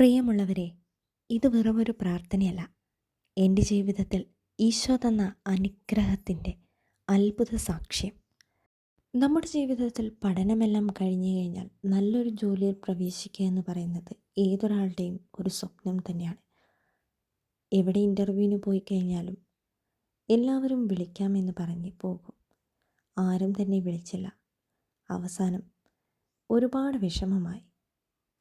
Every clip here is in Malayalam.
പ്രിയമുള്ളവരെ ഇത് വെറുമൊരു പ്രാർത്ഥനയല്ല. എന്റെ ജീവിതത്തിൽ ഈശോ തന്ന അനുഗ്രഹത്തിന്റെ അത്ഭുത സാക്ഷ്യം. നമ്മുടെ ജീവിതത്തിൽ പഠനമെല്ലാം കഴിഞ്ഞു കഴിഞ്ഞാൽ നല്ലൊരു ജോലിയിൽ പ്രവേശിക്കുക എന്ന് പറയുന്നത് ഏതൊരാളുടെയും ഒരു സ്വപ്നം തന്നെയാണ്. എവിടെ ഇന്റർവ്യൂവിന് പോയി കഴിഞ്ഞാലും എല്ലാവരും വിളിക്കാമെന്ന് പറഞ്ഞ് പോകും. ആരും തന്നെ വിളിച്ചില്ല. അവസാനം ഒരുപാട് വിഷമമായി.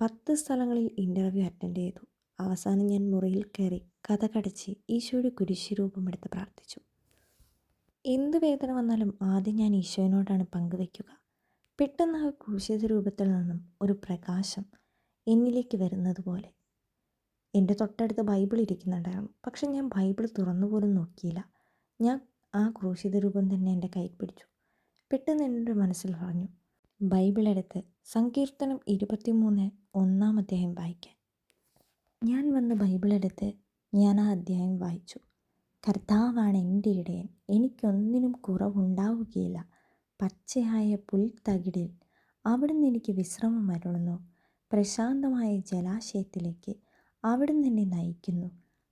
പത്ത് സ്ഥലങ്ങളിൽ ഇന്റർവ്യൂ അറ്റൻഡ് ചെയ്തു. അവസാനം ഞാൻ മുറിയിൽ കയറി കഥ കടച്ച് ഈശോയുടെ കുരിശുരൂപമെടുത്ത് പ്രാർത്ഥിച്ചു. എന്ത് വേദന വന്നാലും ആദ്യം ഞാൻ ഈശോയോടാണ് പങ്കുവയ്ക്കുക പെട്ടെന്ന് ആ ക്രൂശിത രൂപത്തിൽ നിന്നും ഒരു പ്രകാശം എന്നിലേക്ക് വരുന്നത് പോലെ. എന്റെ തൊട്ടടുത്ത് ബൈബിൾ ഇരിക്കുന്നുണ്ടായിരുന്നു. പക്ഷെ ഞാൻ ബൈബിൾ തുറന്നു പോലും നോക്കിയില്ല. ഞാൻ ആ ക്രൂശിത രൂപം തന്നെ എന്റെ കൈ പിടിച്ചു. പെട്ടെന്ന് എന്റെ മനസ്സിൽ പറഞ്ഞു ബൈബിൾ എടുത്ത് സങ്കീർത്തനം ഇരുപത്തിമൂന്ന് ഒന്നാം അധ്യായം വായിക്കാൻ ഞാൻ വന്ന് ബൈബിളെടുത്ത് ഞാൻ ആ അധ്യായം വായിച്ചു. കർത്താവാണ് എന്റെ ഇടയൻ. എനിക്കൊന്നിനും കുറവുണ്ടാവുകയില്ല. പച്ചയായ പുൽത്തകിടിൽ അവിടുന്ന് എനിക്ക് വിശ്രമം അരുളുന്നു. പ്രശാന്തമായ ജലാശയത്തിലേക്ക് അവിടുന്ന് എന്നെ നയിക്കുന്നു.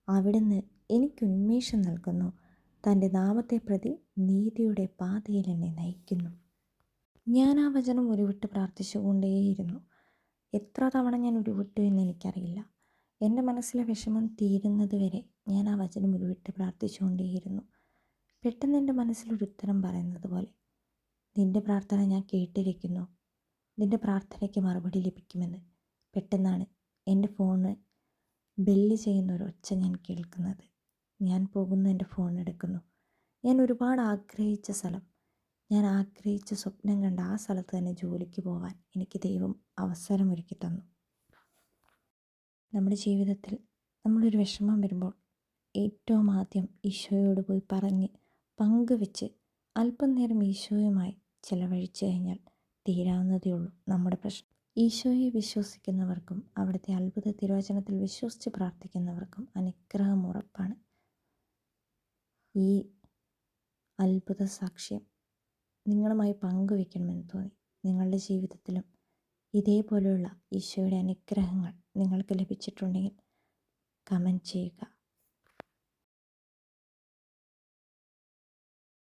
അവിടുന്ന് എനിക്ക് ഉന്മേഷം നൽകുന്നു. തന്റെ നാമത്തെ പ്രതി നീതിയുടെ പാതയിൽ എന്നെ നയിക്കുന്നു. ഞാൻ ആ വചനം ഉരുവിട്ട് പ്രാർത്ഥിച്ചുകൊണ്ടേയിരുന്നു. എത്ര തവണ ഞാൻ ഉരുവിട്ടു എന്ന് എനിക്കറിയില്ല. എന്റെ മനസ്സിലെ വിഷമം തീരുന്നത് വരെ ഞാൻ ആ വചനം ഉരുവിട്ട് പ്രാർത്ഥിച്ചുകൊണ്ടേയിരുന്നു. പെട്ടെന്ന് എന്റെ മനസ്സിലൊരു ഉത്തരം പറയുന്നത് പോലെ നിന്റെ പ്രാർത്ഥന ഞാൻ കേട്ടിരിക്കുന്നു. നിന്റെ പ്രാർത്ഥനയ്ക്ക് മറുപടി ലഭിക്കുമെന്ന് പെട്ടെന്നാണ് എന്റെ ഫോണ് ബെല്ല് ചെയ്യുന്ന ഒരു ഒച്ച ഞാൻ കേൾക്കുന്നത്. ഞാൻ പോകുന്ന എന്റെ ഫോൺ എടുക്കുന്നു. ഞാൻ ഒരുപാട് ആഗ്രഹിച്ച സ്ഥലം ഞാൻ ആഗ്രഹിച്ച സ്വപ്നം കണ്ട ആ സ്ഥലത്ത് തന്നെ ജോലിക്ക് പോകാൻ എനിക്ക് ദൈവം അവസരമൊരുക്കി തന്നു. നമ്മുടെ ജീവിതത്തിൽ നമ്മളൊരു വിഷമം വരുമ്പോൾ ഏറ്റവും ആദ്യം ഈശോയോട് പോയി പറഞ്ഞ് പങ്കുവെച്ച് അല്പം നേരം ഈശോയുമായി ചിലവഴിച്ചു കഴിഞ്ഞാൽ തീരാവുന്നതേ ഉള്ളൂ നമ്മുടെ പ്രശ്നം. ഈശോയെ വിശ്വസിക്കുന്നവർക്കും അവിടുത്തെ അത്ഭുത തിരുവചനത്തിൽ വിശ്വസിച്ച് പ്രാർത്ഥിക്കുന്നവർക്കും അനുഗ്രഹം ഉറപ്പാണ്. ഈ അത്ഭുത സാക്ഷ്യം നിങ്ങളുമായി പങ്കുവെക്കണമെന്ന് തോന്നി. നിങ്ങളുടെ ജീവിതത്തിലും ഇതേപോലെയുള്ള ഈശോയുടെ അനുഗ്രഹങ്ങൾ നിങ്ങൾക്ക് ലഭിച്ചിട്ടുണ്ടെങ്കിൽ കമന്റ് ചെയ്യുക.